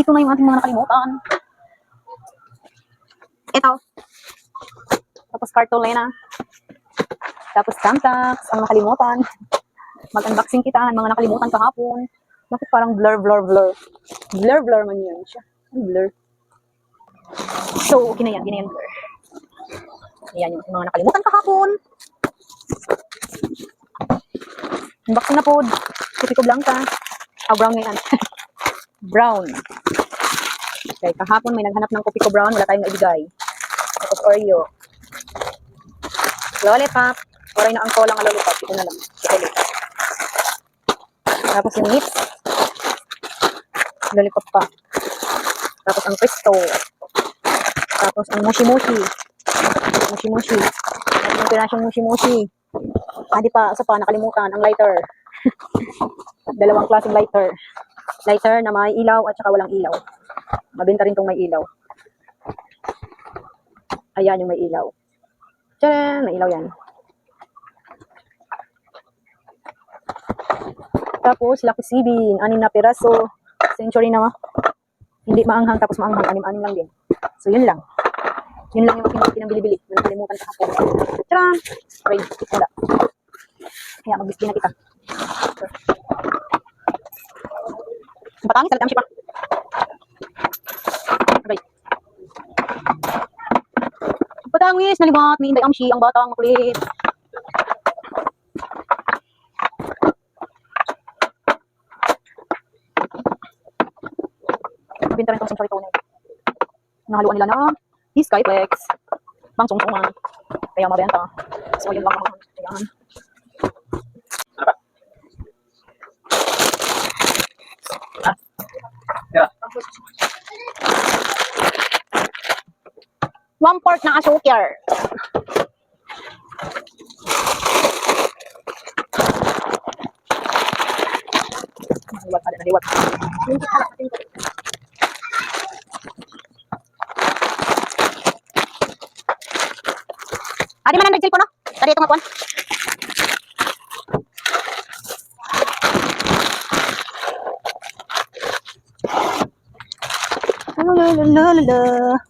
Ito na yung ating mga nakalimutan. Ito. Tapos cartolina. Tapos tamtax, ang nakalimutan. Mag-unboxing kita, ang mga nakalimutan kahapon. Bakit parang blur, blur, blur? Blur, blur man yun siya. Blur. So, okay na yan, hindi na yan blur. Ayan yung mga nakalimutan kahapon. Unboxing na po. Kupi ko blanca. Ah, brown ngayon. brown. Okay, kahapon may naghanap ng kopi ko brown. Wala tayong ibigay. Tapos Oreo. Lollipop. Oray na ang kolang ang lollipop. Ito na lang. Chocolate. Tapos yung nips. Lollipop pa. Tapos ang Presto. Tapos ang Moshi Moshi. Moshi Moshi. Tapos yung pirasyong Moshi Moshi. Ah, di pa, isa pa, nakalimutan, ang lighter. Dalawang klaseng lighter. Lighter na may ilaw at saka walang ilaw. Mabenta rin tong may ilaw. Ayan yung may ilaw. Tcharan! May ilaw yan. Tapos, Lucky Sibin, anim na piraso. Century na ma. Hindi maanghang, tapos maanghang. Anim-anim lang din. So, yun lang. Yun lang yung aking pinambili-bili. Yung nakalimutan sa hapon. Tcharan! Wait, wala. Kaya mag-display na kita. Patangis, salit ang sipa. Okay. Patangis, nalibat, ni Inday Amshi, ang batang makulit. Binta rin itong century toner. Nahaluan nila na Skyflex. Bang sungsungan. Kaya mabenta. So, yun lang naman. Ayan. One fourth ng asukar. Naliwat. Adi man ang nagsil ko, no? Tadi ito nga la la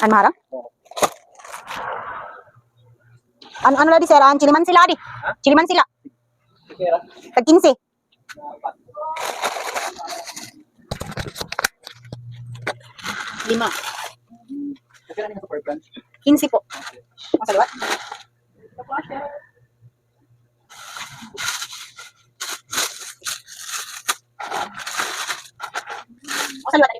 Anmara. An anu lagi saya an Ciliman sila di. Ciliman sila. Tekin sih. Lima. Kinsi po. Masa lewat? Masa lewat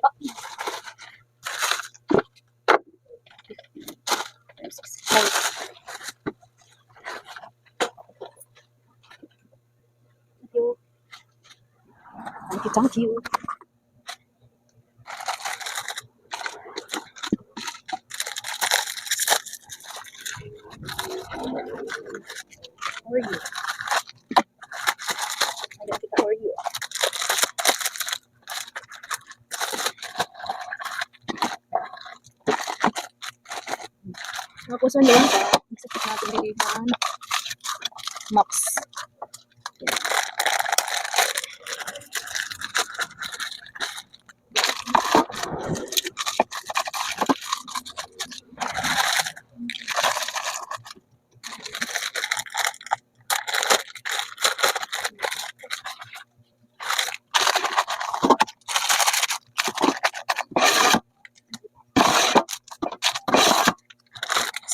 Thank you. How you? I don't think how are you? Tapos ano yun? Isapit natin dito yung maps.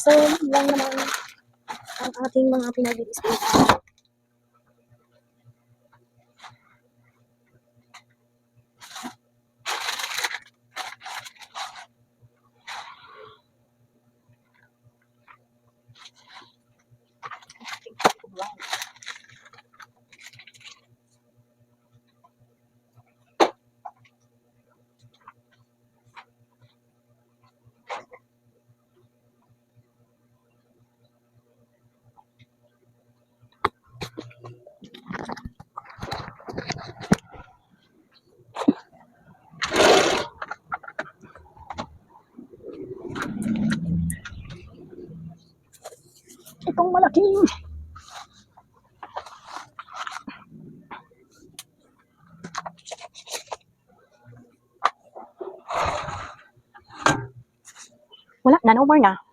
So, lang naman ang ating mga pinag-display. Ang malaki. Wala na, no more na.